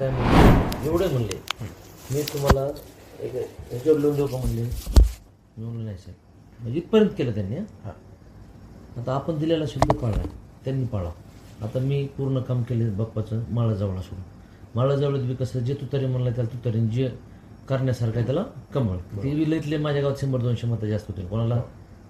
काय म्हणले? एवढे म्हणले. मी तुम्हाला एक ह्याच्यावर लिहून देऊ का म्हणले म्हणलं नाही साहेब. म्हणजे इथपर्यंत केलं त्यांनी हं. आता आपण दिलेला शब्द पाळला त्यांनी पाळा. आता मी पूर्ण काम केले बाप्पाचं माळा जवळ सोडून. माळा जवळ बी कसं जे तुतारी म्हणलं त्याला तुतारी जे करण्यासारखं आहे त्याला कमळ. ते बी लईतले माझ्या गावात शंभर दोनशे मतं जास्त होते. कोणाला?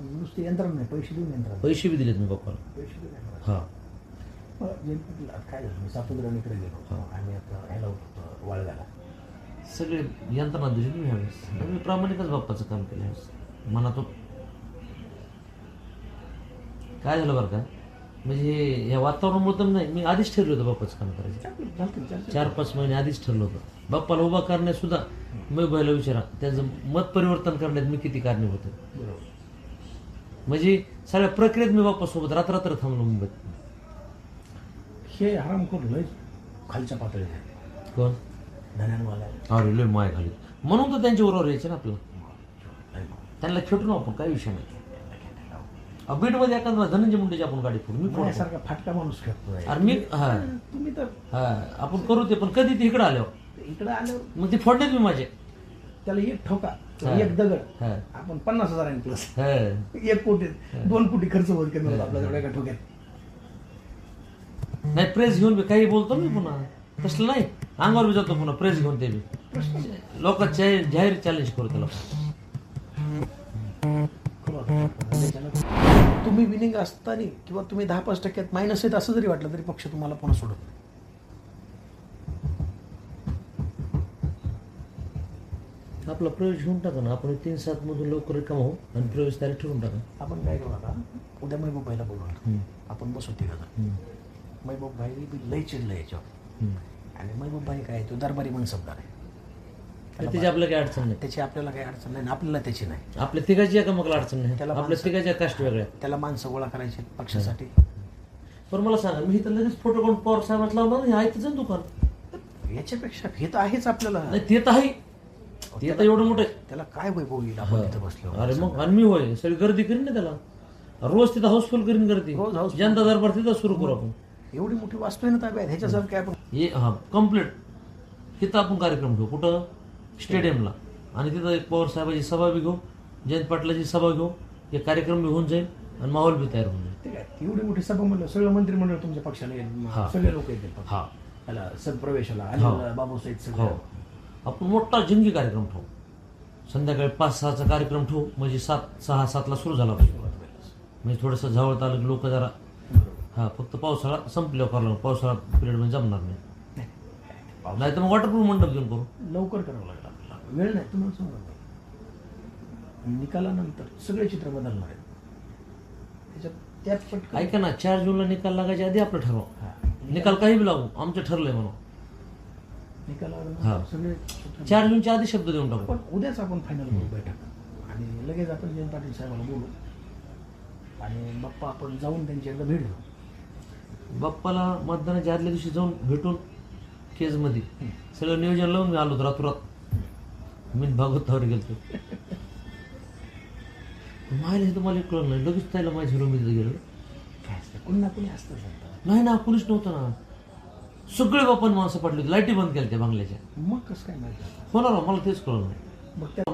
नुसते यंत्रणा नाही पैसे देऊन यंत्रणा पैसे बी दिलेत मी बाप्पाला पैसे देऊन यंत्रणा हां. काय झालं मी सातुद्राणीकडे गेलो होतो आम्ही आता ह्याला होतो वाळव्याला. सगळे यंत्रणा दिली मी ह्यावेळेस. मी प्रामाणिकच बाप्पाचं काम केलं ह्यावेळेस. मनातून. काय झालं बरं का? म्हणजे या वातावरणामुळे तर नाही. मी आधीच ठरलं होतं बाप्पाचं काम करायचं. चालतं चालतं चालतं चार पाच महिने आधीच ठरलं होतं. बाप्पाला उभा करण्यात सुद्धा मी बायला विचारा त्यांचं मत परिवर्तन करण्यात मी किती कारणीभूत आहे? बरोबर. म्हणजे सगळ्या प्रक्रियेत मी बाप्पासोबत रात्र रात्र थांबलो मुंबईत. हे हराम करून लय खालच्या आहे. कोण? धन्यानवाला. अरे लय माय खाली. म्हणून तर त्यांच्या बरोबर यायचे ना आपल्याला लय त्यांना खेटून आपण काही विषय नाही. बीडमध्ये एखादा धनंजय मुंडेची आपण गाडी फोडू. मी माझ्यासारखा फाटका माणूस खेळतोय. अरे मी हा. तुम्ही तर हा आपण करू ते पण कधी ते इकडे आल्यावर? इकडे आलो मग ते फोडण्यात मी माझे. त्याला एक ठोका. हा. एक दगड. हा. आपण पन्नास हजारांनी प्लस हा. एक कोटी दोन कोटी खर्च होत कमी होता आपल्या एका ठोक्यात. नाही प्रेस घेऊन बी काही बोलतो मी पुन्हा. तसलं नाही. अंगावर बी जातो पुन्हा प्रेस घेऊन ते बी. लोक जाहीर चॅलेंज करू त्याला. तुम्ही विनिंग असताना किंवा तुम्ही दहा पाच टक्क्यात मायनस आहेत असं जरी वाटलं तरी पक्ष तुम्हाला पुन्हा सोडत नाही. आपला प्रवेश घेऊन टाका ना. आपण तीन सात मधून लवकर रिकाम होऊ आणि प्रवेश तारीख ठरवून टाका. आपण काय करू आता? उद्या महबूब भाईला हम्म. आपण बसू तिघ. महबूब भाई बी लय चिडलं याच्यावर. आणि महबूब भाई काय तो दरबारी आहे. आणि त्याची आपल्या काही अडचण नाही. त्याची आपल्याला काही अडचण नाही आपल्याला त्याची नाही. आपल्या तिघाची एका मग अडचण नाही. त्याला आपल्या तिघाच्या कास्ट वेगळ्या. त्याला माणसं गोळा करायची पक्षासाठी. पण मला सांगा मी इथं लगेच फोटो काढून पवार साहेबात लावणार नाही आहे तिचं दुकान याच्यापेक्षा हे तर आहेच आपल्याला. ते तर आहे. ते तर एवढं मोठं आहे. त्याला काय वैभव येईल आपण तिथं बसलो? अरे मग आणि मी होय सगळी गर्दी करीन ना त्याला. रोज तिथं हाऊसफुल करीन गर्दी. रोज houseful. जनता दरबार तिथं सुरू करू आपण. एवढी मोठी वास्तू आहे ना ताब्यात? ह्याच्यासारखं काय आपण हे हा कंप्लीट तिथं आपण कार्यक्रम घेऊ. कुठं? स्टेडियमला. आणि तिथं एक पवार साहेबाची सभा बी घेऊ. जयंत पाटलाची सभा घेऊ. एक कार्यक्रम बी होऊन जाईल आणि माहोल बी तयार होऊन जाईल. ते काय एवढी मोठी सभा म्हणलं सगळं मंत्रिमंडळ तुमच्या पक्षाला येईल. हा. सगळे लोक येतील. हा. त्याला सदप्रवेशाला हो. बाबूसाहेब हो. सगळं आपण मोठा जंगी कार्यक्रम ठेवू. संध्याकाळी पाच सहाचा कार्यक्रम ठेवू. म्हणजे सात सहा सातला सुरू झाला पाहिजे म्हणजे थोडंसं जवळ आलं लोक जरा हा फक्त पावसाळा संपल्यावर करावं पावसाळा पिरियडमध्ये जमणार नाही. नाही. तर मग वॉटरप्रूफ मंडप घेऊन करू. लवकर करावं लागलं आपल्याला. वेळ नाही तुम्हाला सांगा निकालानंतर सगळे चित्र बदलणार आहेत. त्याच्यात त्यात ऐका ना चार जूनला निकाल लागायच्या आधी आपलं ठरवा. हा. निकाल काही बी लागू. आमचं ठरलंय म्हणून. हा. निकालानंतर सगळे चार जूनच्या आधी शब्द देऊन टाकू. पण उद्याच आपण फायनल करू बैठक. आणि लगेच आपण जयंत पाटील साहेबांना बोलू. आणि बाप्पा आपण जाऊन त्यांची एकदा भेट घेऊ. बाप्पाला मतदानाच्या आदल्या दिवशी जाऊन भेटून केजमध्ये सगळं नियोजन लावून मी आलो होतो रातोरात. मी भागवतावर गेलो हे तुम्हाला कळलं नाही. लगेच त्याला माझ्या हिरोमध्ये गेलो. काय असतं? कुणी ना कुणी असतं नाही ना पोलीस नव्हतं ना. सगळे बाप्पा माणसं पडली होती. लाईटी बंद केल्या त्या बांगल्याच्या. मग कसं काय माहिती? होणार मला तेच कळलं नाही. मग त्या